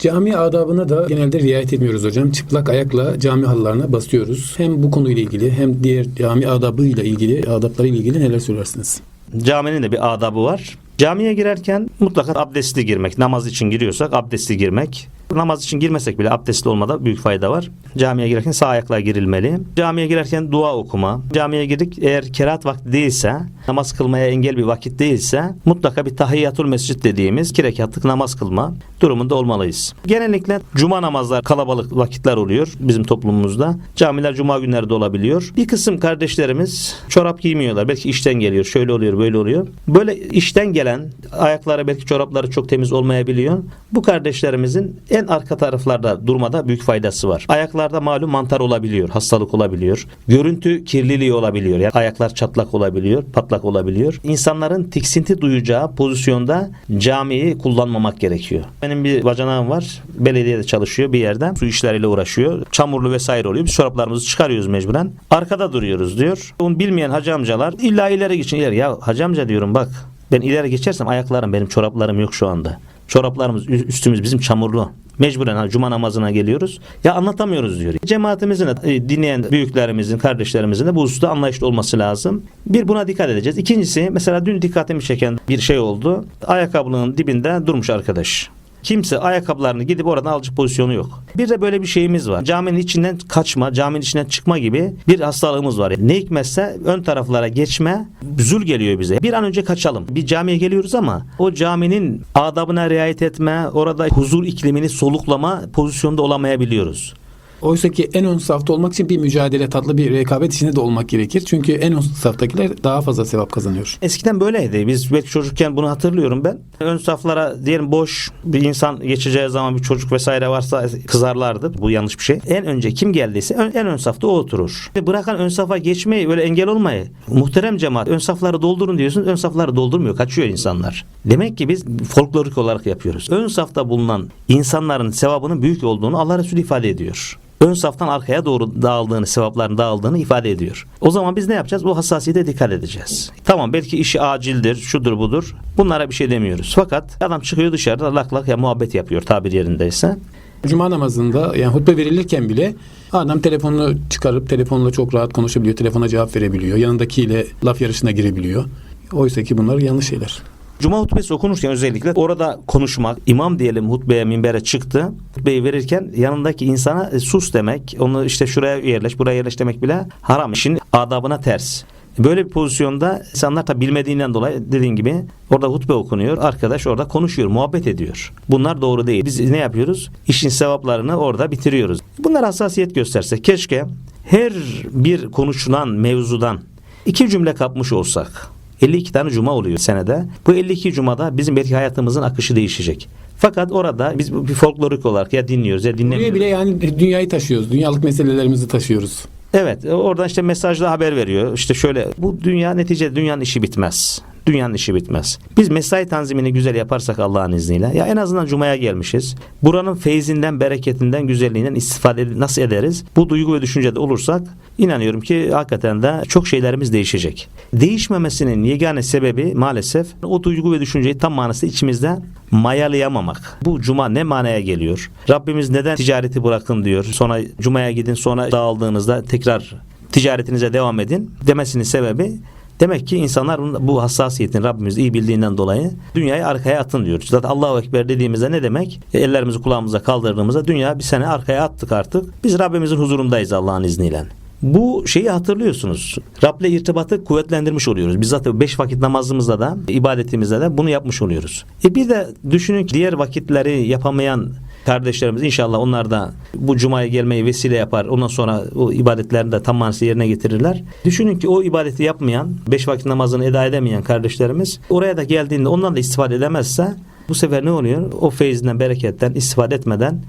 Cami adabına da genelde riayet etmiyoruz hocam. Çıplak ayakla cami halılarına basıyoruz. Hem bu konuyla ilgili hem diğer cami adabıyla ilgili, adaplarıyla ilgili neler söylersiniz? Caminin de bir adabı var. Camiye girerken mutlaka abdestli girmek. Namaz için giriyorsak abdestli girmek. Namaz için girmesek bile abdestli olmada büyük fayda var. Camiye girerken sağ ayakla girilmeli. Camiye girerken dua okuma. Camiye girdik eğer kerahat vakti değilse, namaz kılmaya engel bir vakit değilse mutlaka bir tahiyyatul mescid dediğimiz iki rekatlık namaz kılma durumunda olmalıyız. Genellikle cuma namazlar kalabalık vakitler oluyor bizim toplumumuzda. Camiler cuma günleri de olabiliyor. Bir kısım kardeşlerimiz çorap giymiyorlar. Belki işten geliyor. Şöyle oluyor, böyle oluyor. Böyle işten gelen ayakları belki çorapları çok temiz olmayabiliyor. Bu kardeşlerimizin arka taraflarda durmada büyük faydası var. Ayaklarda malum mantar olabiliyor, hastalık olabiliyor. Görüntü kirliliği olabiliyor. Yani ayaklar çatlak olabiliyor, patlak olabiliyor. İnsanların tiksinti duyacağı pozisyonda camiyi kullanmamak gerekiyor. Benim bir bacanağım var. Belediyede çalışıyor bir yerde. Su işleriyle uğraşıyor. Çamurlu vesaire oluyor. Biz çoraplarımızı çıkarıyoruz mecburen. Arkada duruyoruz diyor. Onu bilmeyen hacı amcalar illa ileri geçin ileri. Ya hacı amca diyorum bak ben ileri geçersem ayaklarım benim çoraplarım yok şu anda. Çoraplarımız üstümüz bizim çamurlu. Mecburen ha, cuma namazına geliyoruz. Ya anlatamıyoruz diyor. Cemaatimizin de, dinleyen büyüklerimizin, kardeşlerimizin de bu hususta anlayışlı olması lazım. Bir buna dikkat edeceğiz. İkincisi mesela dün dikkatimi çeken bir şey oldu. Ayakkabının dibinde durmuş arkadaş. Kimse ayakkabılarını gidip oradan alacak pozisyonu yok. Bir de böyle bir şeyimiz var. Caminin içinden kaçma, caminin içinden çıkma gibi bir hastalığımız var. Ne hikmetse ön taraflara geçme zul geliyor bize. Bir an önce kaçalım. Bir camiye geliyoruz ama o caminin adabına riayet etme, orada huzur iklimini soluklama pozisyonda olamayabiliyoruz. Oysa ki en ön safta olmak için bir mücadele, tatlı bir rekabet içinde de olmak gerekir. Çünkü en ön saftakiler daha fazla sevap kazanıyor. Eskiden böyleydi. Biz belki çocukken bunu hatırlıyorum ben. Ön saflara diyelim boş bir insan geçeceği zaman bir çocuk vesaire varsa kızarlardı. Bu yanlış bir şey. En önce kim geldiyse en ön safta o oturur. Bırakan ön safa geçmeyi böyle engel olmayı. Muhterem cemaat ön safları doldurun diyorsun. Ön safları doldurmuyor. Kaçıyor insanlar. Demek ki biz folklorik olarak yapıyoruz. Ön safta bulunan insanların sevabının büyük olduğunu Allah Resulü ifade ediyor ön saftan arkaya doğru dağıldığını, sevapların dağıldığını ifade ediyor. O zaman biz ne yapacağız? Bu hassasiyete dikkat edeceğiz. Tamam belki işi acildir, şudur budur. Bunlara bir şey demiyoruz. Fakat adam çıkıyor dışarıda lak lak ya muhabbet yapıyor tabir yerindeyse. Cuma namazında yani hutbe verilirken bile adam telefonunu çıkarıp telefonla çok rahat konuşabiliyor. Telefona cevap verebiliyor. Yanındakiyle laf yarışına girebiliyor. Oysa ki bunlar yanlış şeyler. Cuma hutbesi okunurken özellikle orada konuşmak, imam diyelim hutbeye minbere çıktı. Hutbeyi verirken yanındaki insana e, sus demek, onu işte şuraya yerleş, buraya yerleş demek bile haram. İşin adabına ters. Böyle bir pozisyonda insanlar tabi bilmediğinden dolayı dediğin gibi orada hutbe okunuyor. Arkadaş orada konuşuyor, muhabbet ediyor. Bunlar doğru değil. Biz ne yapıyoruz? İşin sevaplarını orada bitiriyoruz. Bunlar hassasiyet göstersek keşke her bir konuşulan mevzudan iki cümle kapmış olsak. 52 tane cuma oluyor senede. Bu 52 cumada bizim belki hayatımızın akışı değişecek. Fakat orada biz bir folklorik olarak ya dinliyoruz ya Buraya dinlemiyoruz. bile yani dünyayı taşıyoruz. Dünyalık meselelerimizi taşıyoruz. Evet oradan işte mesajla haber veriyor. İşte şöyle bu dünya neticede dünyanın işi bitmez. Dünyanın işi bitmez. Biz mesai tanzimini güzel yaparsak Allah'ın izniyle ya en azından cumaya gelmişiz. Buranın feyzinden, bereketinden, güzelliğinden istifade nasıl ederiz? Bu duygu ve düşüncede olursak inanıyorum ki hakikaten de çok şeylerimiz değişecek. Değişmemesinin yegane sebebi maalesef o duygu ve düşünceyi tam manasıyla içimizde mayalayamamak. Bu cuma ne manaya geliyor? Rabbimiz neden ticareti bırakın diyor. Sonra cumaya gidin sonra dağıldığınızda tekrar ticaretinize devam edin demesinin sebebi Demek ki insanlar bu hassasiyetin Rabbimiz iyi bildiğinden dolayı dünyayı arkaya atın diyor. Zaten Allahu Ekber dediğimizde ne demek? E, Ellerimizi kulağımıza kaldırdığımızda dünya bir sene arkaya attık artık. Biz Rabbimizin huzurundayız Allah'ın izniyle. Bu şeyi hatırlıyorsunuz. Rab'le irtibatı kuvvetlendirmiş oluyoruz. Biz zaten beş vakit namazımızda da ibadetimizde de bunu yapmış oluyoruz. E bir de düşünün ki diğer vakitleri yapamayan kardeşlerimiz inşallah onlar da bu cumaya gelmeyi vesile yapar. Ondan sonra o ibadetlerini de tam manasıyla yerine getirirler. Düşünün ki o ibadeti yapmayan, beş vakit namazını eda edemeyen kardeşlerimiz oraya da geldiğinde ondan da istifade edemezse bu sefer ne oluyor? O feyzinden, bereketten istifade etmeden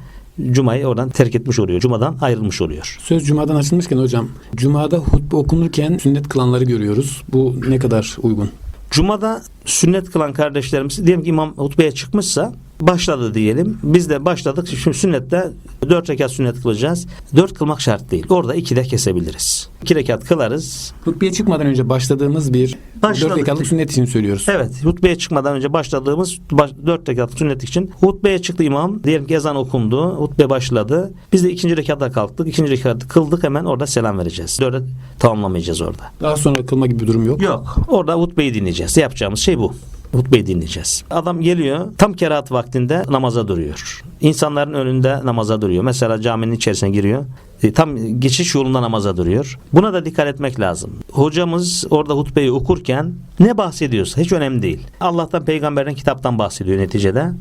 Cuma'yı oradan terk etmiş oluyor. Cuma'dan ayrılmış oluyor. Söz Cuma'dan açılmışken hocam, Cuma'da hutbe okunurken sünnet kılanları görüyoruz. Bu ne kadar uygun? Cuma'da sünnet kılan kardeşlerimiz diyelim ki imam hutbeye çıkmışsa başladı diyelim. Biz de başladık. Şimdi sünnette 4 rekat sünnet kılacağız. 4 kılmak şart değil. Orada 2 de kesebiliriz. 2 rekat kılarız. Hutbeye çıkmadan önce başladığımız bir Başladık. 4 rekatlık sünnet için söylüyoruz. Evet, hutbeye çıkmadan önce başladığımız 4 rekat sünnet için hutbeye çıktı imam. Diyelim ki ezan okundu, hutbe başladı. Biz de ikinci rekatta kalktık. ikinci rekatı kıldık hemen orada selam vereceğiz. Dörde tamamlamayacağız orada. Daha sonra kılma gibi bir durum yok. Yok. Orada hutbeyi dinleyeceğiz. Yapacağımız şey bu. Hutbeyi dinleyeceğiz. Adam geliyor tam kerahat vaktinde namaza duruyor. İnsanların önünde namaza duruyor. Mesela caminin içerisine giriyor. E, Tam geçiş yolunda namaza duruyor. Buna da dikkat etmek lazım. Hocamız orada hutbeyi okurken ne bahsediyorsa hiç önemli değil. Allah'tan peygamberden kitaptan bahsediyor neticede.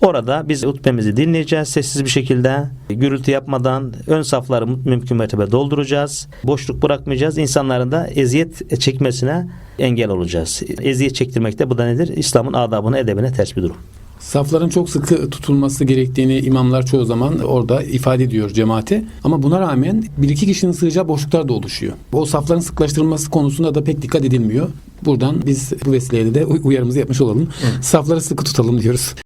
Orada biz hutbemizi dinleyeceğiz sessiz bir şekilde. Gürültü yapmadan ön safları mümkün mertebe dolduracağız. Boşluk bırakmayacağız. İnsanların da eziyet çekmesine engel olacağız. Eziyet çektirmek de bu da nedir? İslam'ın adabına, edebine ters bir durum. Safların çok sıkı tutulması gerektiğini imamlar çoğu zaman orada ifade ediyor cemaate. Ama buna rağmen bir iki kişinin sığacağı boşluklar da oluşuyor. O safların sıklaştırılması konusunda da pek dikkat edilmiyor. Buradan biz bu vesileyle de uy- uyarımızı yapmış olalım. Safları sıkı tutalım diyoruz.